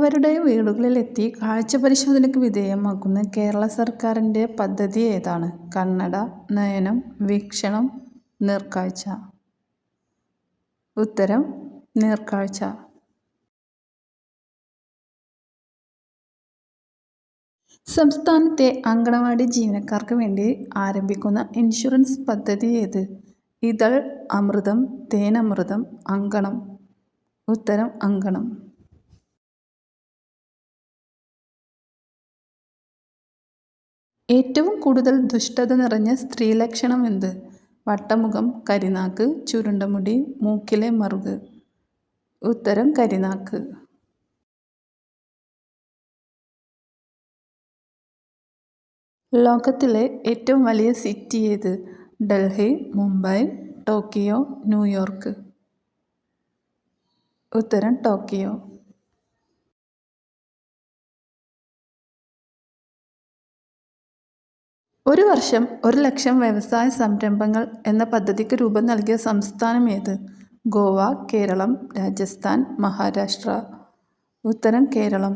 എല്ലാവരുടെ വീടുകളിലെത്തി കാഴ്ച പരിശോധനയ്ക്ക് വിധേയമാക്കുന്ന കേരള സർക്കാരിന്റെ പദ്ധതി ഏതാണ്? കണ്ണട നയനം വീക്ഷണം നേർക്കാഴ്ച. ഉത്തരം നേർക്കാഴ്ച. സംസ്ഥാനത്തെ അങ്കണവാടി ജീവനക്കാർക്ക് വേണ്ടി ആരംഭിക്കുന്ന ഇൻഷുറൻസ് പദ്ധതി ഏത്? ഇതൾ അമൃതം തേനമൃതം അങ്കണം. ഉത്തരം അങ്കണം. ഏറ്റവും കൂടുതൽ ദുഷ്ടത നിറഞ്ഞ സ്ത്രീലക്ഷണം എന്ത് വട്ടമുഖം കരിനാക്ക് ചുരുണ്ട മുടി മൂക്കിലെ മറുക്. ഉത്തരം കരിനാക്ക്. ലോകത്തിലെ ഏറ്റവും വലിയ സിറ്റി ഏത്? Delhi Mumbai Tokyo New York. ഉത്തരം ടോക്കിയോ. ഒരു വർഷം ഒരു ലക്ഷം വ്യവസായ സംരംഭങ്ങൾ എന്ന പദ്ധതിക്ക് രൂപം നൽകിയ സംസ്ഥാനം ഏത്? ഗോവ കേരളം രാജസ്ഥാൻ മഹാരാഷ്ട്ര. ഉത്തരം കേരളം.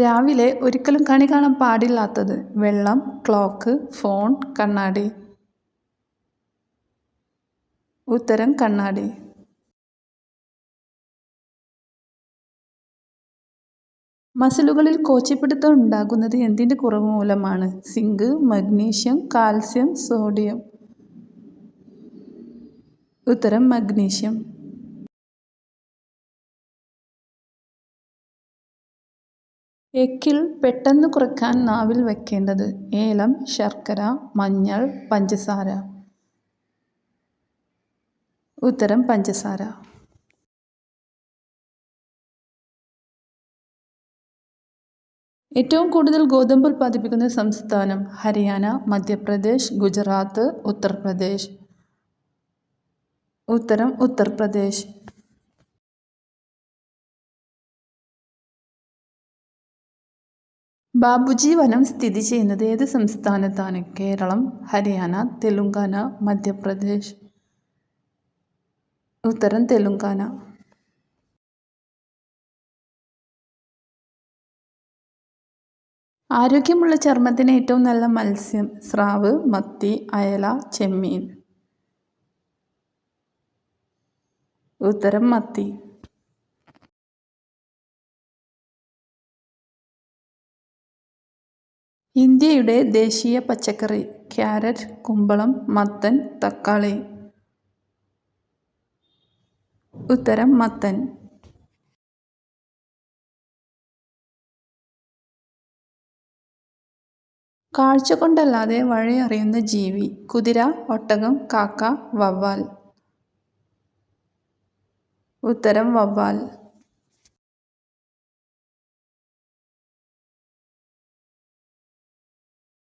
രാവിലെ ഒരിക്കലും കണി കാണാൻ പാടില്ലാത്തത് വെള്ളം ക്ലോക്ക് ഫോൺ കണ്ണാടി. ഉത്തരം കണ്ണാടി. മസിലുകളിൽ കോച്ചിപ്പിടുത്തം ഉണ്ടാകുന്നത് എന്തിന്റെ കുറവ് മൂലമാണ്? Zinc magnesium calcium sodium. ഉത്തരം മഗ്നീഷ്യം. എക്കിൽ പെട്ടെന്ന് കുറയ്ക്കാൻ നാവിൽ വെക്കേണ്ടത് ഏലം ശർക്കര മഞ്ഞൾ പഞ്ചസാര. ഉത്തരം പഞ്ചസാര. ഏറ്റവും കൂടുതൽ ഗോതമ്പ് ഉൽപ്പാദിപ്പിക്കുന്ന സംസ്ഥാനം ഹരിയാന മധ്യപ്രദേശ് ഗുജറാത്ത് ഉത്തർപ്രദേശ്. ഉത്തരം ഉത്തർപ്രദേശ്. ബാബുജി വനം സ്ഥിതി ചെയ്യുന്നത് ഏത് സംസ്ഥാനത്താണ്? കേരളം ഹരിയാന തെലുങ്കാന മധ്യപ്രദേശ്. ഉത്തരം തെലുങ്കാന. ആരോഗ്യമുള്ള ചർമ്മത്തിന് ഏറ്റവും നല്ല മത്സ്യം സ്രാവ് മത്തി അയല ചെമ്മീൻ. ഉത്തരം മത്തി. ഇന്ത്യയുടെ ദേശീയ പച്ചക്കറി ക്യാരറ്റ് കുമ്പളം മത്തൻ തക്കാളി. ഉത്തരം മത്തൻ. കാഴ്ച കൊണ്ടല്ലാതെ വഴി അറിയുന്ന ജീവി കുതിര ഒട്ടകം കാക്ക വവ്വാൽ. ഉത്തരം വവ്വാൽ.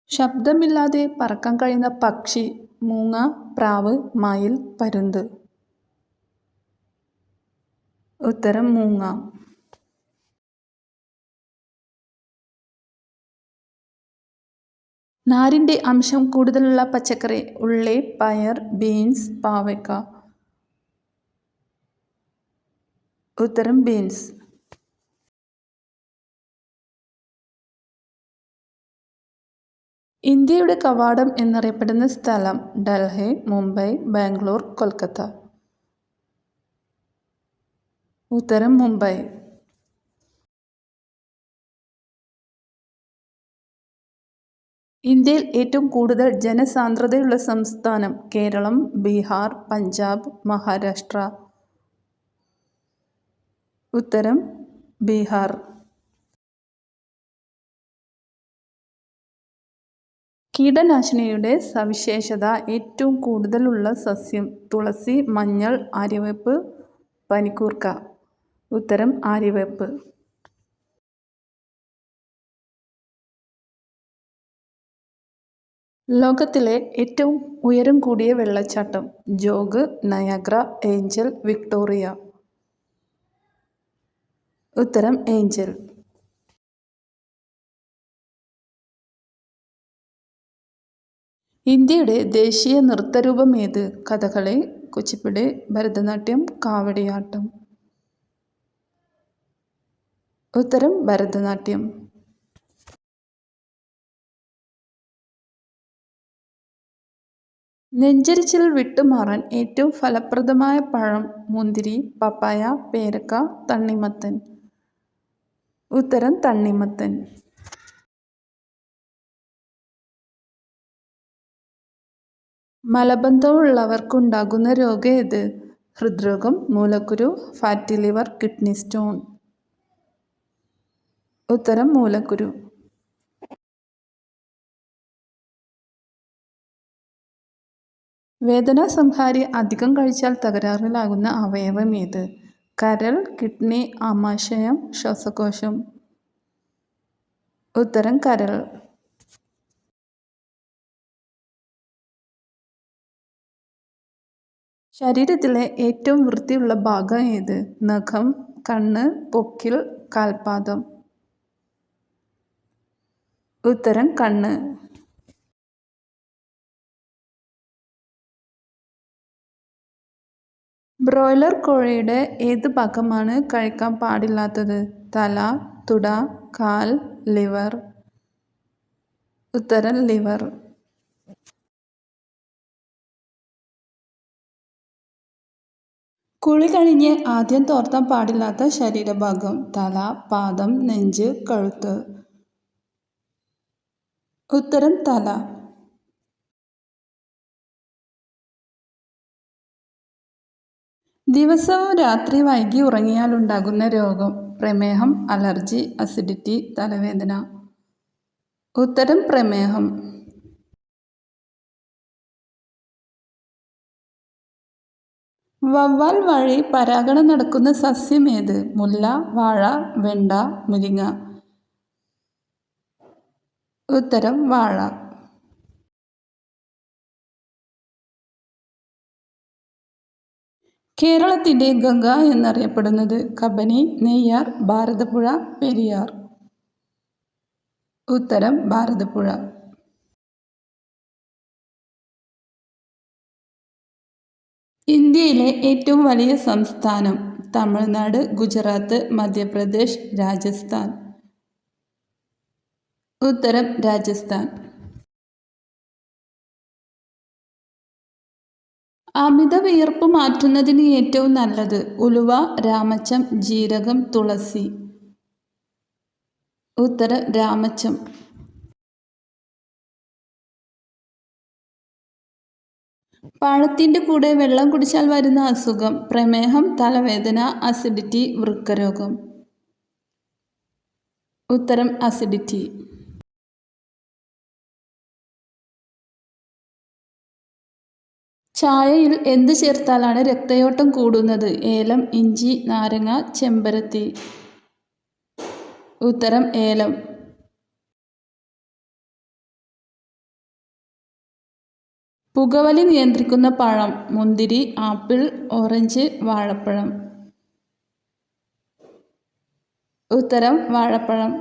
ശബ്ദമില്ലാതെ പറക്കാൻ കഴിയുന്ന പക്ഷി മൂങ്ങ പ്രാവ് മയിൽ പരുന്ത്. ഉത്തരം മൂങ്ങ. നാരിന്റെ അംശം കൂടുതലുള്ള പച്ചക്കറി ഉള്ളി പയർ ബീൻസ് പാവയ്ക്ക. ഉത്തരം ബീൻസ്. ഇന്ത്യയുടെ കവാടം എന്നറിയപ്പെടുന്ന സ്ഥലം ഡൽഹി മുംബൈ ബാംഗ്ലൂർ കൊൽക്കത്ത. ഉത്തരം മുംബൈ. ഇന്ത്യയിൽ ഏറ്റവും കൂടുതൽ ജനസാന്ദ്രതയുള്ള സംസ്ഥാനം കേരളം ബീഹാർ പഞ്ചാബ് മഹാരാഷ്ട്ര. ഉത്തരം ബീഹാർ. കീടനാശിനിയുടെ സവിശേഷത ഏറ്റവും കൂടുതലുള്ള സസ്യം തുളസി മഞ്ഞൾ ആര്യവേപ്പ് പനിക്കൂർക്ക. ഉത്തരം ആര്യവേപ്പ് ലോകത്തിലെ ഏറ്റവും ഉയരം കൂടിയ വെള്ളച്ചാട്ടം ജോഗ് നയാഗ്ര ഏഞ്ചൽ വിക്ടോറിയ. ഉത്തരം ഏഞ്ചൽ. ഇന്ത്യയുടെ ദേശീയ നൃത്തരൂപം ഏത്? കഥകളി കുച്ചിപ്പുടി ഭരതനാട്യം കാവടിയാട്ടം. ഉത്തരം ഭരതനാട്യം. നെഞ്ചരിച്ചിൽ വിട്ടുമാറാൻ ഏറ്റവും ഫലപ്രദമായ പഴം മുന്തിരി പപ്പായ പേരക്ക തണ്ണിമത്തൻ. ഉത്തരം തണ്ണിമത്തൻ. മലബന്ധമുള്ളവർക്കുണ്ടാകുന്ന രോഗം ഏത്? ഹൃദ്രോഗം മൂലക്കുരു ഫാറ്റി ലിവർ കിഡ്നി സ്റ്റോൺ. ഉത്തരം മൂലക്കുരു. വേദനാസംഹാരി അധികം കഴിച്ചാൽ തകരാറിലാകുന്ന അവയവം ഏത്? കരൾ കിഡ്നി ആമാശയം ശ്വാസകോശം. ഉത്തരം കരൾ. ശരീരത്തിലെ ഏറ്റവും വൃത്തിയുള്ള ഭാഗം ഏത്? നഖം കണ്ണ് പൊക്കിൽ കാൽപാദം. ഉത്തരം കണ്ണ്. ബ്രോയിലർ കോഴിയുടെ ഏത് ഭാഗമാണ് കഴിക്കാൻ പാടില്ലാത്തത്? തല തുട കാൽ ലിവർ. ഉത്തരം ലിവർ. കുളി കഴിഞ്ഞ് ആദ്യം തോർത്താൻ പാടില്ലാത്ത ശരീരഭാഗം തല പാദം നെഞ്ച് കഴുത്ത്. ഉത്തരം തല. ദിവസവും രാത്രി വൈകി ഉറങ്ങിയാൽ ഉണ്ടാകുന്ന രോഗം പ്രമേഹം അലർജി അസിഡിറ്റി തലവേദന. ഉത്തരം പ്രമേഹം. വവ്വാൽ വഴി പരാഗണം നടക്കുന്ന സസ്യം ഏത്? മുല്ല വാഴ വെണ്ട മുരിങ്ങ. ഉത്തരം വാഴ. കേരളത്തിന്റെ ഗംഗ എന്നറിയപ്പെടുന്നത് കബനി നെയ്യാർ ഭാരതപ്പുഴ പെരിയാർ. ഉത്തരം ഭാരതപ്പുഴ. ഇന്ത്യയിലെ ഏറ്റവും വലിയ സംസ്ഥാനം തമിഴ്നാട് ഗുജറാത്ത് മധ്യപ്രദേശ് രാജസ്ഥാൻ. ഉത്തരം രാജസ്ഥാൻ. അമിത വിയർപ്പ് മാറ്റുന്നതിന് ഏറ്റവും നല്ലത് ഉലുവ രാമച്ചം ജീരകം തുളസി. ഉത്തരം രാമച്ചം. പഴത്തിന്റെ കൂടെ വെള്ളം കുടിച്ചാൽ വരുന്ന അസുഖം പ്രമേഹം തലവേദന അസിഡിറ്റി വൃക്കരോഗം. ഉത്തരം അസിഡിറ്റി ചായയിൽ എന്ത് ചേർത്താലാണ് രക്തയോട്ടം കൂടുന്നത്? ഏലം ഇഞ്ചി നാരങ്ങ ചെമ്പരത്തി. ഉത്തരം ഏലം. പുകവലി നിയന്ത്രിക്കുന്ന പഴം മുന്തിരി ആപ്പിൾ ഓറഞ്ച് വാഴപ്പഴം. ഉത്തരം വാഴപ്പഴം.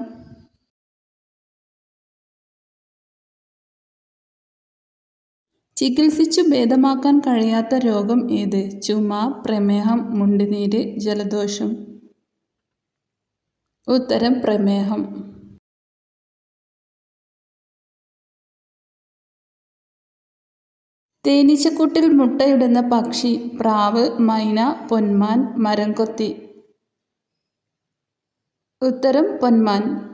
ചികിത്സിച്ചു ഭേദമാക്കാൻ കഴിയാത്ത രോഗം ഏത്? ചുമ പ്രമേഹം മുണ്ടിനീര് ജലദോഷം. ഉത്തരം പ്രമേഹം. തേനീച്ചക്കൂട്ടിൽ മുട്ടയിടുന്ന പക്ഷി പ്രാവ് മൈന പൊന്മാൻ മരംകൊത്തി ഉത്തരം പൊന്മാൻ.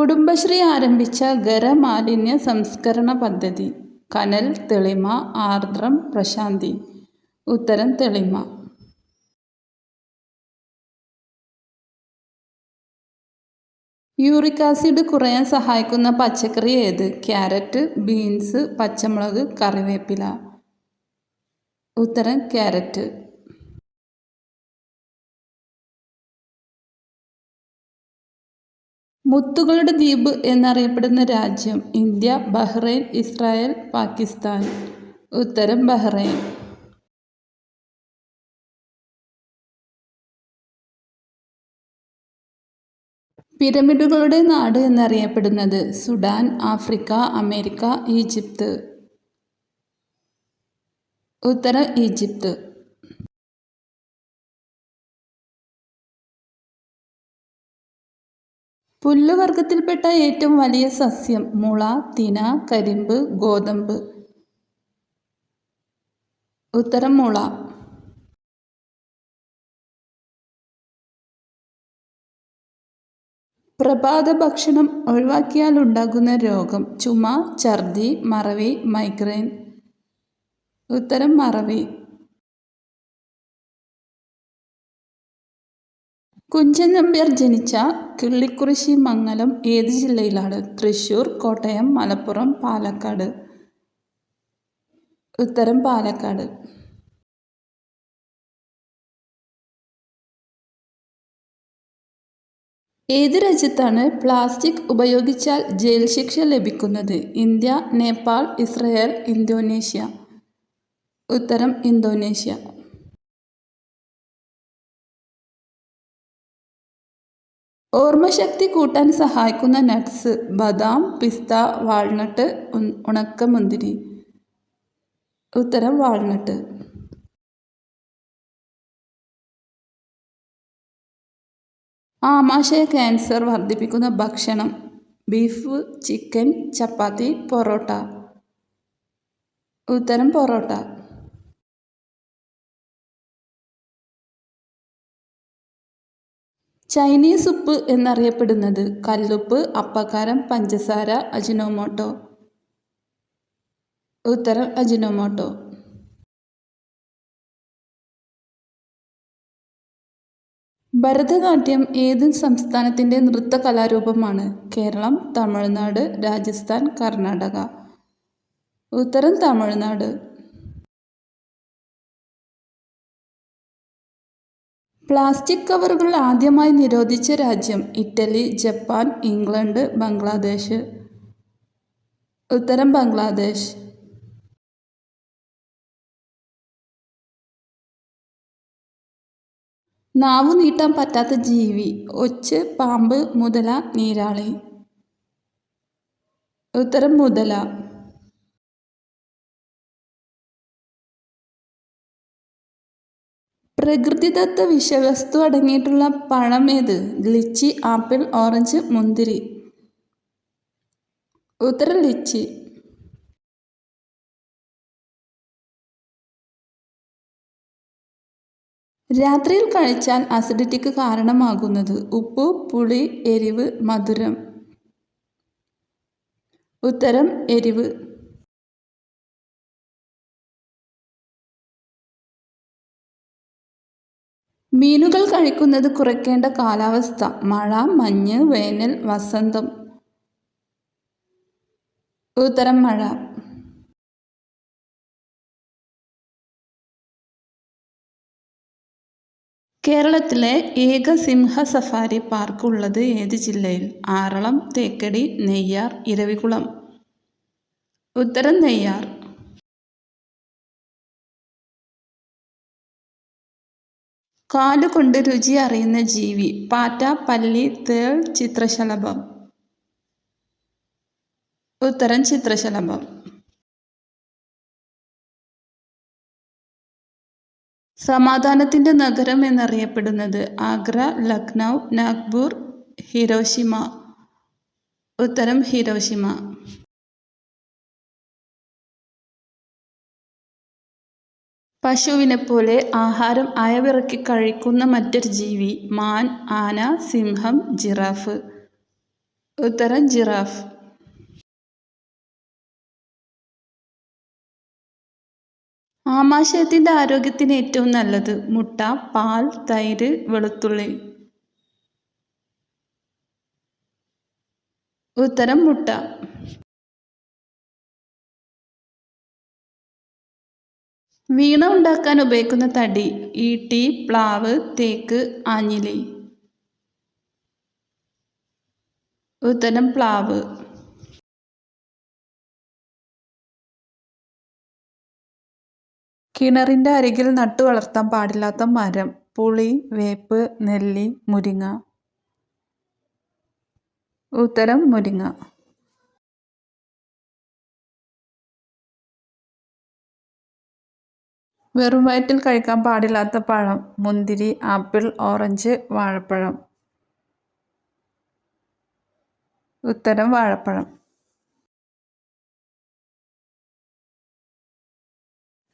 കുടുംബശ്രീ ആരംഭിച്ച ഖരമാലിന്യ സംസ്കരണ പദ്ധതി. കനൽ തെളിമ ആർദ്രം പ്രശാന്തി. ഉത്തരം തെളിമ. യൂറിക് ആസിഡ് കുറയാൻ സഹായിക്കുന്ന പച്ചക്കറി ഏത്? ക്യാരറ്റ് ബീൻസ് പച്ചമുളക് കറിവേപ്പില. ഉത്തരം ക്യാരറ്റ്. മുത്തുകളുടെ ദ്വീപ് എന്നറിയപ്പെടുന്ന രാജ്യം ഇന്ത്യ ബഹ്റൈൻ ഇസ്രായേൽ പാകിസ്ഥാൻ. ഉത്തരം ബഹ്റൈൻ. പിരമിഡുകളുടെ നാട് എന്നറിയപ്പെടുന്നത് സുഡാൻ ആഫ്രിക്ക അമേരിക്ക ഈജിപ്ത്. ഉത്തരം ഈജിപ്ത്. പുല്ലുവർഗത്തിൽപ്പെട്ട ഏറ്റവും വലിയ സസ്യം മുള തിന കരിമ്പ് ഗോതമ്പ്. ഉത്തരം മുള. പ്രഭാത ഭക്ഷണം ഒഴിവാക്കിയാൽ ഉണ്ടാകുന്ന രോഗം ചുമ ഛർദി മറവി മൈഗ്രെയിൻ. ഉത്തരം മറവി. കുഞ്ചൻ നമ്പ്യാർ ജനിച്ച കിള്ളിക്കുറിശി മംഗലം ഏത് ജില്ലയിലാണ്? തൃശ്ശൂർ കോട്ടയം മലപ്പുറം പാലക്കാട്. ഉത്തരം പാലക്കാട്. ഏത് രാജ്യത്താണ് പ്ലാസ്റ്റിക് ഉപയോഗിച്ചാൽ ജയിൽ ശിക്ഷ ലഭിക്കുന്നത്? India Nepal Israel Indonesia. ഉത്തരം ഇന്തോനേഷ്യ. ഓർമ്മശക്തി കൂട്ടാൻ സഹായിക്കുന്ന നട്ട്സ് ബദാം പിസ്ത വാൾനട്ട് ഉണക്കമുന്തിരി. ഉത്തരം വാൾനട്ട്. ആമാശയ ക്യാൻസർ വർദ്ധിപ്പിക്കുന്ന ഭക്ഷണം ബീഫ് ചിക്കൻ ചപ്പാത്തി പൊറോട്ട. ഉത്തരം പൊറോട്ട. ചൈനീസ് ഉപ്പ് എന്നറിയപ്പെടുന്നത് കല്ലുപ്പ് അപ്പക്കാരം പഞ്ചസാര അജിനോമോട്ടോ. ഉത്തരം അജിനോമോട്ടോ. ഭരതനാട്യം ഏത് സംസ്ഥാനത്തിന്റെ നൃത്ത കലാരൂപമാണ് കേരളം തമിഴ്നാട് രാജസ്ഥാൻ കർണാടക. ഉത്തരം തമിഴ്നാട്. പ്ലാസ്റ്റിക് കവറുകൾ ആദ്യമായി നിരോധിച്ച രാജ്യം ഇറ്റലി ജപ്പാൻ ഇംഗ്ലണ്ട് ബംഗ്ലാദേശ്. ഉത്തരം ബംഗ്ലാദേശ്. നാവ് നീട്ടാൻ പറ്റാത്ത ജീവി ഒച്ച് പാമ്പ് മുതല നീരാളി. ഉത്തരം മുതല. പ്രകൃതിദത്ത വിഷവസ്തു അടങ്ങിയിട്ടുള്ള പഴം ഏത്? ലിച്ചി ആപ്പിൾ ഓറഞ്ച് മുന്തിരി. ഉത്തരം ലിച്ചി. രാത്രിയിൽ കഴിച്ചാൽ അസിഡിറ്റിക്ക് കാരണമാകുന്നത് ഉപ്പ് പുളി എരിവ് മധുരം. ഉത്തരം എരിവ്. മീനുകൾ കഴിക്കുന്നത് കുറയ്ക്കേണ്ട കാലാവസ്ഥ. മഴ മഞ്ഞ് വേനൽ വസന്തം. ഉത്തരം മഴ. കേരളത്തിലെ ഏക സിംഹ സഫാരി പാർക്ക് ഉള്ളത് ഏത് ജില്ലയിൽ? ആറളം തേക്കടി നെയ്യാർ ഇരവികുളം. ഉത്തരം നെയ്യാർ. കാലുകൊണ്ട് രുചി അറിയുന്ന ജീവി. പാറ്റ പല്ലി തേൾ ചിത്രശലഭം. ഉത്തരം ചിത്രശലഭം. സമാധാനത്തിന്റെ നഗരം എന്നറിയപ്പെടുന്നത് ആഗ്ര ലക്നൗ നാഗ്പൂർ ഹിരോഷിമ. ഉത്തരം ഹിരോഷിമ. പശുവിനെപ്പോലെ ആഹാരം അയവിറക്കി കഴിക്കുന്ന മറ്റൊരു ജീവി മാൻ ആന സിംഹം ജിറാഫ്. ഉത്തരം ജിറാഫ്. ആമാശയത്തിന്റെ ആരോഗ്യത്തിന് ഏറ്റവും നല്ലത് മുട്ട പാൽ തൈര് വെളുത്തുള്ളി. ഉത്തരം മുട്ട. വീണ ഉണ്ടാക്കാൻ ഉപയോഗിക്കുന്ന തടി ഈട്ടി പ്ലാവ് തേക്ക് ആഞ്ഞിലി. ഉത്തരം പ്ലാവ്. കിണറിന്റെ അരികിൽ നട്ടു വളർത്താൻ പാടില്ലാത്ത മരം പുളി വേപ്പ് നെല്ലി മുരിങ്ങ. ഉത്തരം മുരിങ്ങ. വെറും വയറ്റിൽ കഴിക്കാൻ പാടില്ലാത്ത പഴം. മുന്തിരി ആപ്പിൾ ഓറഞ്ച് വാഴപ്പഴം. ഉത്തരം വാഴപ്പഴം.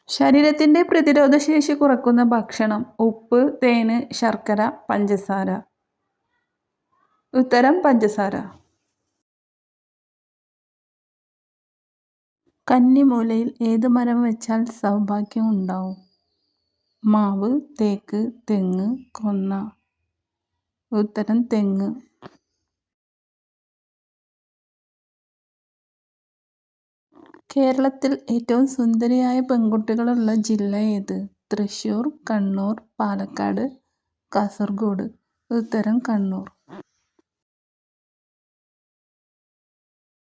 ശരീരത്തിന്റെ പ്രതിരോധശേഷി കുറക്കുന്ന ഭക്ഷണം ഉപ്പ് തേന് ശർക്കര പഞ്ചസാര. ഉത്തരം പഞ്ചസാര. കന്നിമൂലയിൽ ഏത് മരം വെച്ചാൽ സൗഭാഗ്യം ഉണ്ടാവും? മാവ് തേക്ക് തെങ്ങ് കൊന്ന. ഉത്തരം തെങ്ങ്. കേരളത്തിൽ ഏറ്റവും സുന്ദരിയായ പെൺകുട്ടികളുള്ള ജില്ല ഏത്? തൃശ്ശൂർ കണ്ണൂർ പാലക്കാട് കാസർഗോഡ്. ഉത്തരം കണ്ണൂർ.